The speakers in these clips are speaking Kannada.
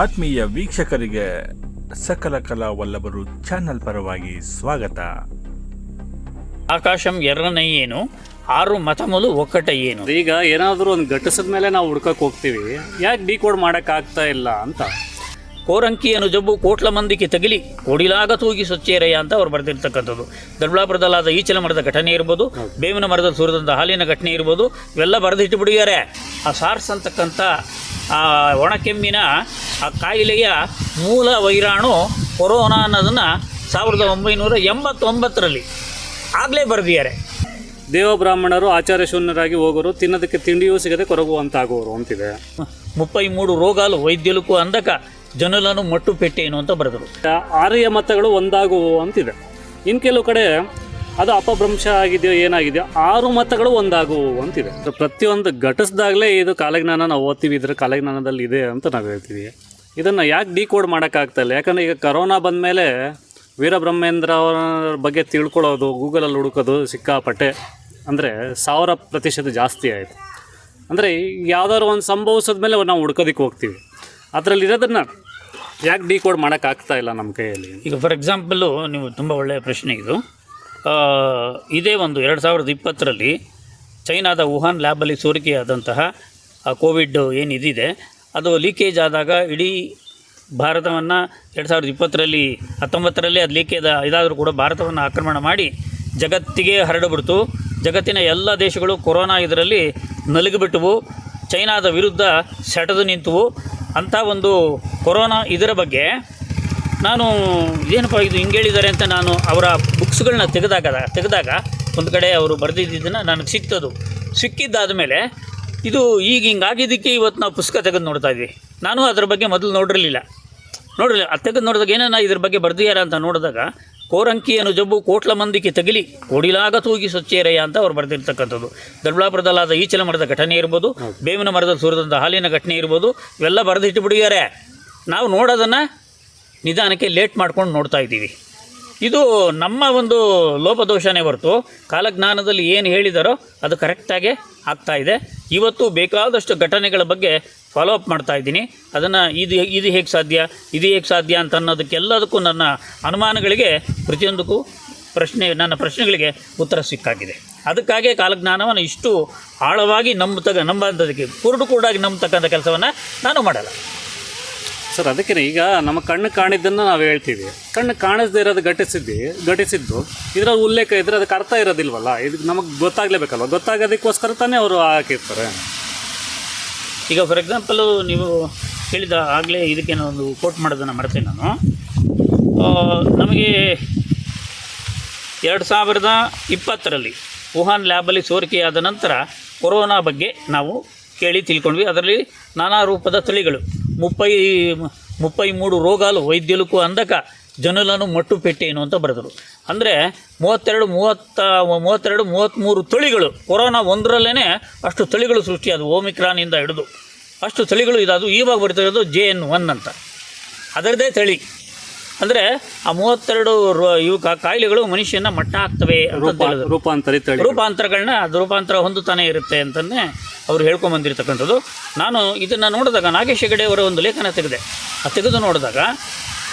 ಆತ್ಮೀಯ ವೀಕ್ಷಕರಿಗೆ ಸಕಲ ಕಲಾ ವಲ್ಲಭರು ಚಾನಲ್ ಪರವಾಗಿ ಸ್ವಾಗತ. ಆಕಾಶಂ ಎರಡನೇ ಏನು ಆರು ಮತಮಲು ಒಕ್ಕಟ ಏನು? ಈಗ ಏನಾದರೂ ಒಂದು ಘಟಿಸಿದ ಮೇಲೆ ನಾವು ಹುಡ್ಕಕ್ಕೆ ಹೋಗ್ತೀವಿ. ಯಾಕೆ ಡಿಕೋಡ್ ಕೋಡ್ ಆಗ್ತಾ ಇಲ್ಲ ಅಂತ? ಕೋರಂಕಿಯನ್ನು ಜಬ್ಬು ಕೋಟ್ಲ ಮಂದಿಗೆ ತಗಲಿ ಕೊಡಿಲಾಗ ತೂಗಿ ಸೊಚ್ಚೇರಯ್ಯ ಅಂತ ಅವ್ರು ಬರೆದಿರ್ತಕ್ಕಂಥದ್ದು. ದೊಡ್ಡಬಳ್ಳಾಪುರದಲ್ಲಾದ ಈಚಲ ಮರದ ಘಟನೆ ಇರ್ಬೋದು ಬೇವಿನ ಮರದ ಸುರಿದಂಥ ಹಾಲಿನ ಘಟನೆ ಇರ್ಬೋದು ಇವೆಲ್ಲ ಬರೆದಿಟ್ಟು ಬಿಡಿದ್ದಾರೆ ಆ ಸಾರ್ಸ್ ಅಂತಕ್ಕಂಥ ಆ ಒಣಕೆಮ್ಮಿನ ಆ ಕಾಯಿಲೆಯ ಮೂಲ ವೈರಾಣು ಕೊರೋನಾ ಅನ್ನೋದನ್ನು ಸಾವಿರದ ಒಂಬೈನೂರ ಎಂಬತ್ತೊಂಬತ್ತರಲ್ಲಿ ಆಗಲೇ ಬರೆದಿದ್ದಾರೆ. ದೇವಬ್ರಾಹ್ಮಣರು ಆಚಾರ್ಯ ಶೂನ್ಯರಾಗಿ ಹೋಗೋರು ತಿನ್ನೋದಕ್ಕೆ ತಿಂಡಿಯೂ ಸಿಗದೆ ಕೊರಗುವಂತಾಗುವರು ಅಂತಿದೆ. ಮುಪ್ಪೈ ಮೂರು ರೋಗಾಲು ವೈದ್ಯಲುಕು ಅಂದಕ ಜನಲನ್ನು ಮಟ್ಟು ಪೆಟ್ಟೇನು ಅಂತ ಬರೆದರು. ಆರ್ಯ ಮತಗಳು ಒಂದಾಗುವು ಅಂತಿದೆ. ಇನ್ನು ಕೆಲವು ಕಡೆ ಅದು ಅಪಭ್ರಂಶ ಆಗಿದೆಯೋ ಏನಾಗಿದೆಯೋ ಆರು ಮತಗಳು ಒಂದಾಗುವು ಅಂತಿದೆ. ಪ್ರತಿಯೊಂದು ಘಟಿಸ್ದಾಗಲೇ ಇದು ಕಾಲಜ್ಞಾನ ನಾವು ಓದ್ತೀವಿ, ಇದ್ರ ಕಾಲಜ್ಞಾನದಲ್ಲಿ ಇದೆ ಅಂತ ನಾವು ಹೇಳ್ತೀವಿ. ಇದನ್ನು ಯಾಕೆ ಡಿಕೋಡ್ ಮಾಡೋಕ್ಕಾಗ್ತಾ ಇಲ್ಲ? ಯಾಕಂದರೆ ಈಗ ಕರೋನಾ ಬಂದಮೇಲೆ ವೀರಬ್ರಹ್ಮೇಂದ್ರ ಅವರ ಬಗ್ಗೆ ತಿಳ್ಕೊಳ್ಳೋದು, ಗೂಗಲಲ್ಲಿ ಹುಡುಕೋದು ಸಿಕ್ಕಾಪಟ್ಟೆ ಅಂದರೆ ಸಾವಿರ ಪ್ರತಿಶತ ಜಾಸ್ತಿ ಆಯಿತು. ಅಂದರೆ ಯಾವ್ದಾದ್ರು ಒಂದು ಸಂಭವಿಸಿದ ಮೇಲೆ ನಾವು ಹುಡ್ಕೋದಕ್ಕೆ ಹೋಗ್ತೀವಿ. ಅದರಲ್ಲಿ ಇರೋದನ್ನು ಯಾಕೆ ಡಿಕೋಡ್ ಮಾಡೋಕ್ಕಾಗ್ತಾ ಇಲ್ಲ ನಮ್ಮ ಕೈಯಲ್ಲಿ? ಈಗ ಫಾರ್ ಎಕ್ಸಾಂಪಲ್ಲು ನೀವು ತುಂಬ ಒಳ್ಳೆಯ ಪ್ರಶ್ನೆ ಇದು. ಇದೇ ಒಂದು ಎರಡು ಸಾವಿರದ ಇಪ್ಪತ್ತರಲ್ಲಿ ಚೈನಾದ ವುಹಾನ್ ಲ್ಯಾಬಲ್ಲಿ ಸೋರಿಕೆಯಾದಂತಹ ಕೋವಿಡ್ ಏನಿದಿದೆ ಅದು ಲೀಕೇಜ್ ಆದಾಗ ಇಡೀ ಭಾರತವನ್ನು ಎರಡು ಸಾವಿರದ ಇಪ್ಪತ್ತರಲ್ಲಿ, ಹತ್ತೊಂಬತ್ತರಲ್ಲಿ ಅದು ಲೀಕೇಜ್ ಇದಾದರೂ ಕೂಡ ಭಾರತವನ್ನು ಆಕ್ರಮಣ ಮಾಡಿ ಜಗತ್ತಿಗೆ ಹರಡಿಬಿಡ್ತು ಜಗತ್ತಿನ ಎಲ್ಲ ದೇಶಗಳು ಕೊರೋನಾ ಇದರಲ್ಲಿ ನಲುಗಿಬಿಟ್ಟವು. ಚೈನಾದ ವಿರುದ್ಧ ಸೆಟದು ನಿಂತವು. ಅಂಥ ಒಂದು ಕೊರೋನಾ ಇದರ ಬಗ್ಗೆ ನಾನು ಏನಪ್ಪ ಇದು ಹಿಂಗೆ ಹೇಳಿದ್ದಾರೆ ಅಂತ ನಾನು ಅವರ ಬುಕ್ಸ್ಗಳನ್ನ ತೆಗೆದಾಗ ತೆಗೆದಾಗ ಒಂದು ಕಡೆ ಅವರು ಬರೆದಿದ್ದನ್ನು ನನಗೆ ಸಿಕ್ತದು. ಸಿಕ್ಕಿದ್ದಾದ ಮೇಲೆ ಇದು ಈಗ ಹಿಂಗಾಗಿದ್ದಕ್ಕೆ ಇವತ್ತು ನಾವು ಪುಸ್ತಕ ತೆಗೆದು ನೋಡ್ತಾ ಇದ್ವಿ. ನಾನು ಅದ್ರ ಬಗ್ಗೆ ಮೊದಲು ನೋಡಿರಲಿಲ್ಲ. ನೋಡಿರಲಿಲ್ಲ. ಅದು ತೆಗೆದು ನೋಡಿದಾಗ ಏನೇನ ಇದ್ರ ಬಗ್ಗೆ ಬರ್ದಿಯಾರ ಅಂತ ನೋಡಿದಾಗ ಕೋರಂಕಿಯನ್ನು ಜಬ್ಬು ಕೋಟ್ಲ ಮಂದಿಗೆ ತಗಲಿ ಕೊಡಿಲಾಗ ತೂಗಿ ಸೊಚ್ಚೇರಯ್ಯ ಅಂತ ಅವ್ರು ಬರೆದಿರ್ತಕ್ಕಂಥದ್ದು. ದೊಡ್ಡಬಳ್ಳಾಪುರದಲ್ಲಾದ ಈಚಲ ಮರದ ಘಟನೆ ಇರ್ಬೋದು ಬೇವಿನ ಮರದ ಸುರಿದಂಥ ಹಾಲಿನ ಘಟನೆ ಇರ್ಬೋದು ಇವೆಲ್ಲ ಬರೆದಿಟ್ಟು ಬಿಡಿಯಾರೆ ನಾವು ನೋಡೋದನ್ನು ನಿಧಾನಕ್ಕೆ ಲೇಟ್ ಮಾಡ್ಕೊಂಡು ನೋಡ್ತಾ ಇದ್ದೀವಿ. ಇದು ನಮ್ಮ ಒಂದು ಲೋಪದೋಷನೇ ಹೊರತು ಕಾಲಜ್ಞಾನದಲ್ಲಿ ಏನು ಹೇಳಿದಾರೋ ಅದು ಕರೆಕ್ಟಾಗಿ ಆಗ್ತಾ ಇದೆ. ಇವತ್ತು ಬೇಕಾದಷ್ಟು ಘಟನೆಗಳ ಬಗ್ಗೆ ಫಾಲೋ ಅಪ್ ಮಾಡ್ತಾ ಇದ್ದೀನಿ. ಅದನ್ನು ಇದು ಇದು ಹೇಗೆ ಸಾಧ್ಯ, ಇದು ಹೇಗೆ ಸಾಧ್ಯ ಅಂತ ಅನ್ನೋದಕ್ಕೆಲ್ಲದಕ್ಕೂ ನನ್ನ ಅನುಮಾನಗಳಿಗೆ ಪ್ರತಿಯೊಂದಕ್ಕೂ ಪ್ರಶ್ನೆ, ನನ್ನ ಪ್ರಶ್ನೆಗಳಿಗೆ ಉತ್ತರ ಸಿಕ್ಕಾಗಿದೆ. ಅದಕ್ಕಾಗಿ ಕಾಲಜ್ಞಾನವನ್ನು ಇಷ್ಟು ಆಳವಾಗಿ ನಂಬತಕ್ಕ ನಂಬಂಥದಕ್ಕೆ ಕುರುಡು ಕುರುಡಾಗಿ ನಂಬತಕ್ಕಂಥ ಕೆಲಸವನ್ನು ನಾನು ಮಾಡಲ್ಲ. ಸರ್, ಅದಕ್ಕೆ ಈಗ ನಮ್ಮ ಕಣ್ಣು ಕಾಣಿದ್ದನ್ನು ನಾವು ಹೇಳ್ತೀವಿ. ಕಣ್ಣು ಕಾಣಿಸದೇ ಇರೋದು ಘಟಿಸಿದ್ದು ಘಟಿಸಿದ್ದು ಇದರ ಉಲ್ಲೇಖ ಇದ್ರೆ ಅದಕ್ಕೆ ಅರ್ಥ ಇರೋದಿಲ್ವಲ್ಲ? ಇದಕ್ಕೆ ನಮಗೆ ಗೊತ್ತಾಗಲೇಬೇಕಲ್ವ? ಗೊತ್ತಾಗೋದಕ್ಕೋಸ್ಕರ ತಾನೇ ಅವರು ಹಾಕಿರ್ತಾರೆ. ಈಗ ಫಾರ್ ಎಕ್ಸಾಂಪಲು ನೀವು ಹೇಳಿದ ಆಗಲೇ ಇದಕ್ಕೆ ಒಂದು ಕೋಟ್ ಮಾಡೋದನ್ನು ಮಾಡ್ತೇನೆ ನಾನು. ನಮಗೆ ಎರಡು ಸಾವಿರದ ಇಪ್ಪತ್ತರಲ್ಲಿ ವುಹಾನ್ ಲ್ಯಾಬಲ್ಲಿ ಸೋರಿಕೆಯಾದ ನಂತರ ಕೊರೋನಾ ಬಗ್ಗೆ ನಾವು ಕೇಳಿ ತಿಳ್ಕೊಂಡ್ವಿ. ಅದರಲ್ಲಿ ನಾನಾ ರೂಪದ ತಳಿಗಳು. ಮುಪ್ಪೈ ಮುಪ್ಪೈ ಮೂರು ರೋಗಾಲು వైద్యులకు ಅಂದಕ ಜನಲನು ಮಟ್ಟು పెట్టేను ಅಂತ ಬರೆದರು. ಅಂದರೆ ಮೂವತ್ತೆರಡು ಮೂವತ್ತ, ಮೂವತ್ತೆರಡು ಮೂವತ್ತ್ಮೂರು ತಳಿಗಳು, ಕೊರೋನಾ ಒಂದರಲ್ಲೇ ಅಷ್ಟು ತಳಿಗಳು ಸೃಷ್ಟಿಯಾದವು ಓಮಿಕ್ರಾನಿಂದ ಹಿಡಿದು. ಅಷ್ಟು ತಳಿಗಳು ಇದಾದವು ಇವಾಗ ಬರ್ತಿರೋದು ಜೆ ಎನ್ ಒನ್ ಅಂತ. ಅದರದೇ ತಳಿ. ಅಂದರೆ ಆ ಮೂವತ್ತೆರಡು ರೋ- ಇವು ಕಾ- ಕಾಯಿಲೆಗಳು ಮನುಷ್ಯನ ಮಟ್ಟ ಆಗ್ತವೆ ಅಂತ ರೂಪ ಹೇಳಿದ್ರು ರೂಪಾಂತರಿತ ತಳಿ ರೂಪಾಂತರಗಳನ್ನ ಅದು ರೂಪಾಂತರ ಹೊಂದುತ್ತಾನೆ ಇರುತ್ತೆ ಅಂತಲೇ ಅವ್ರು ಹೇಳ್ಕೊಂಬಂದಿರ್ತಕ್ಕಂಥದ್ದು. ನಾನು ಇದನ್ನು ನೋಡಿದಾಗ ನಾಗೇಶ್ ಹೆಗಡೆ ಅವರ ಒಂದು ಲೇಖನ ತೆಗೆದೆ. ಆ ತೆಗೆದು ನೋಡಿದಾಗ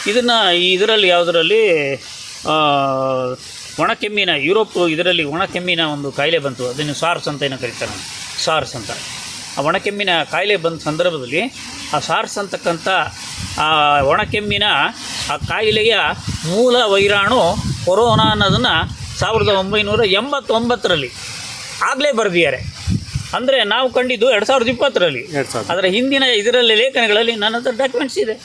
ಇದನ್ನು ಇದರಲ್ಲಿ ಯಾವುದರಲ್ಲಿ ಒಣ ಒಣಕೆಮ್ಮಿನ ಯುರೋಪ್ ಇದರಲ್ಲಿ ಒಣಕೆಮ್ಮಿನ ಒಂದು ಕಾಯಿಲೆ ಬಂತು. ಅದನ್ನು ಸಾರ್ಸ್ ಅಂತ ಏನೋ ಕರೀತಾರೆ. ಸಾರ್ಸ್ ಅಂತ. ಆ ಒಣಕೆಮ್ಮಿನ ಕಾಯಿಲೆ ಬಂದ ಸಂದರ್ಭದಲ್ಲಿ ಆ ಸಾರ್ಸ್ ಅಂತಕ್ಕಂಥ ಆ ಒಣಕೆಮ್ಮಿನ ಆ ಕಾಯಿಲೆಯ ಮೂಲ ವೈರಾಣು ಕೊರೋನಾ ಅನ್ನೋದನ್ನು ಸಾವಿರದ ಒಂಬೈನೂರ ಎಂಬತ್ತೊಂಬತ್ತರಲ್ಲಿ ಆಗಲೇ ಬರೆದಿದ್ದಾರೆ. ಅಂದರೆ ನಾವು ಕಂಡಿದ್ದು ಎರಡು ಸಾವಿರದ ಇಪ್ಪತ್ತರಲ್ಲಿ. ಎರಡು ಸಾವಿರ ಅದರ ಹಿಂದಿನ ಇದರಲ್ಲಿ ಲೇಖನಗಳಲ್ಲಿ ನನ್ನ ಹತ್ರ ಡಾಕ್ಯುಮೆಂಟ್ಸ್ ಇದೆ.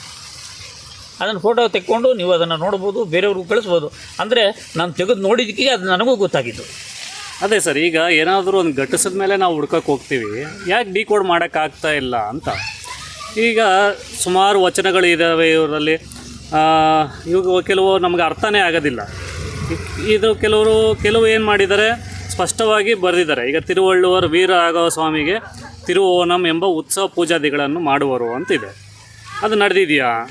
ಅದನ್ನು ಫೋಟೋ ತೆಕ್ಕೊಂಡು ನೀವು ಅದನ್ನು ನೋಡ್ಬೋದು ಬೇರೆಯವ್ರಿಗೂ ಕಳಿಸ್ಬೋದು. ಅಂದರೆ ನಾನು ತೆಗೆದು ನೋಡಿದ್ದಕ್ಕೆ ಅದು ನನಗೂ ಗೊತ್ತಾಗಿದ್ದು. ಅದೇ ಸರ್ ಈಗ ಏನಾದರೂ ಒಂದು ಘಟಿಸಿದ ಮೇಲೆ ನಾವು ಹುಡ್ಕಕ್ಕೆ ಹೋಗ್ತೀವಿ. ಯಾಕೆ ಡಿಕೋಡ್ ಮಾಡೋಕ್ಕಾಗ್ತಾ ಇಲ್ಲ ಅಂತ? ಈಗ ಸುಮಾರು ವಚನಗಳು ಇದ್ದಾವೆ ಇವರಲ್ಲಿ ಇವಾಗ ಕೆಲವು ನಮಗೆ ಅರ್ಥನೇ ಆಗೋದಿಲ್ಲ. ಇದು ಕೆಲವರು, ಕೆಲವು ಏನು ಮಾಡಿದ್ದಾರೆ, ಸ್ಪಷ್ಟವಾಗಿ ಬರೆದಿದ್ದಾರೆ. ಈಗ ತಿರುವಳ್ಳುವರ್ ವೀರ ರಾಘವ ಸ್ವಾಮಿಗೆ ತಿರುವೋನಂ ಎಂಬ ಉತ್ಸವ ಪೂಜಾದಿಗಳನ್ನು ಮಾಡುವರು ಅಂತಿದೆ. ಅದು ನಡೆದಿದೆಯಾ?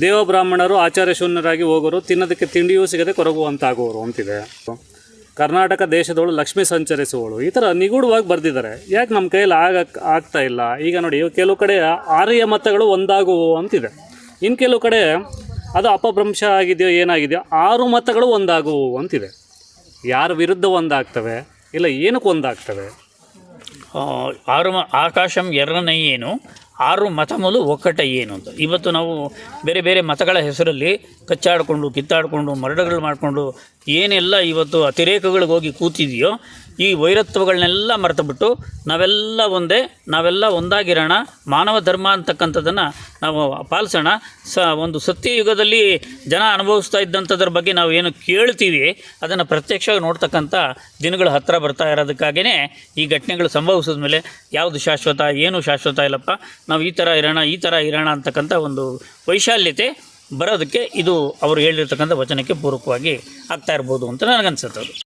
ದೇವಬ್ರಾಹ್ಮಣರು ಆಚಾರ್ಯ ಶೂನ್ಯರಾಗಿ ಹೋಗೋರು, ತಿನ್ನೋದಕ್ಕೆ ತಿಂಡಿಯೂ ಸಿಗದೆ ಕೊರಗುವಂತಾಗುವರು ಅಂತಿದೆ. ಕರ್ನಾಟಕ ದೇಶದವಳು ಲಕ್ಷ್ಮಿ ಸಂಚರಿಸುವಳು. ಈ ಥರ ನಿಗೂಢವಾಗಿ ಬರೆದಿದ್ದಾರೆ. ಯಾಕೆ ನಮ್ಮ ಕೈಯಲ್ಲಿ ಆಗಕ್ಕೆ ಆಗ್ತಾ ಇಲ್ಲ? ಈಗ ನೋಡಿ ಕೆಲವು ಕಡೆ ಆರ್ಯ ಮತಗಳು ಒಂದಾಗುವು ಅಂತಿದೆ. ಇನ್ನು ಕೆಲವು ಕಡೆ ಅದು ಅಪಭ್ರಂಶ ಆಗಿದೆಯೋ ಏನಾಗಿದೆಯೋ ಆರು ಮತಗಳು ಒಂದಾಗುವು ಅಂತಿದೆ. ಯಾರ ವಿರುದ್ಧ ಒಂದಾಗ್ತವೆ? ಇಲ್ಲ, ಏನಕ್ಕೆ ಒಂದಾಗ್ತವೆ? ಆರು ಆಕಾಶಂ ಎರಡನೇ ಏನು ಆರು ಮತಮೂಲು ಒಕ್ಕಟ ಏನು ಅಂತ. ಇವತ್ತು ನಾವು ಬೇರೆ ಬೇರೆ ಮತಗಳ ಹೆಸರಲ್ಲಿ ಕಚ್ಚಾಡಿಕೊಂಡು, ಕಿತ್ತಾಡಿಕೊಂಡು, ಮರಡಗಳು ಮಾಡಿಕೊಂಡು ಏನೆಲ್ಲ ಇವತ್ತು ಅತಿರೇಕಗಳಿಗೆ ಹೋಗಿ ಕೂತಿದೆಯೋ ಈ ವೈರತ್ವಗಳನ್ನೆಲ್ಲ ಮರೆತುಬಿಟ್ಟು ನಾವೆಲ್ಲ ಒಂದೇ, ನಾವೆಲ್ಲ ಒಂದಾಗಿರೋಣ. ಮಾನವ ಧರ್ಮ ಅಂತಕ್ಕಂಥದ್ದನ್ನು ನಾವು ಪಾಲಿಸೋಣ. ಸ, ಒಂದು ಸತ್ಯಯುಗದಲ್ಲಿ ಜನ ಅನುಭವಿಸ್ತಾ ಇದ್ದಂಥದ್ರ ಬಗ್ಗೆ ನಾವು ಏನು ಕೇಳ್ತೀವಿ, ಅದನ್ನು ಪ್ರತ್ಯಕ್ಷವಾಗಿ ನೋಡ್ತಕ್ಕಂಥ ದಿನಗಳು ಹತ್ತಿರ ಬರ್ತಾ ಇರೋದಕ್ಕಾಗಿಯೇ ಈ ಘಟನೆಗಳು ಸಂಭವಿಸಿದ ಮೇಲೆ ಯಾವುದು ಶಾಶ್ವತ, ಏನು ಶಾಶ್ವತ ಇಲ್ಲಪ್ಪ. ನಾವು ಈ ಥರ ಇರೋಣ, ಈ ಥರ ಇರೋಣ ಅಂತಕ್ಕಂಥ ಒಂದು ವೈಶಾಲ್ಯತೆ ಬರೋದಕ್ಕೆ ಇದು ಅವರು ಹೇಳಿರ್ತಕ್ಕಂಥ ವಚನಕ್ಕೆ ಪೂರಕವಾಗಿ ಆಗ್ತಾ ಇರ್ಬೋದು ಅಂತ ನನಗನ್ಸುತ್ತೆ ಅದು.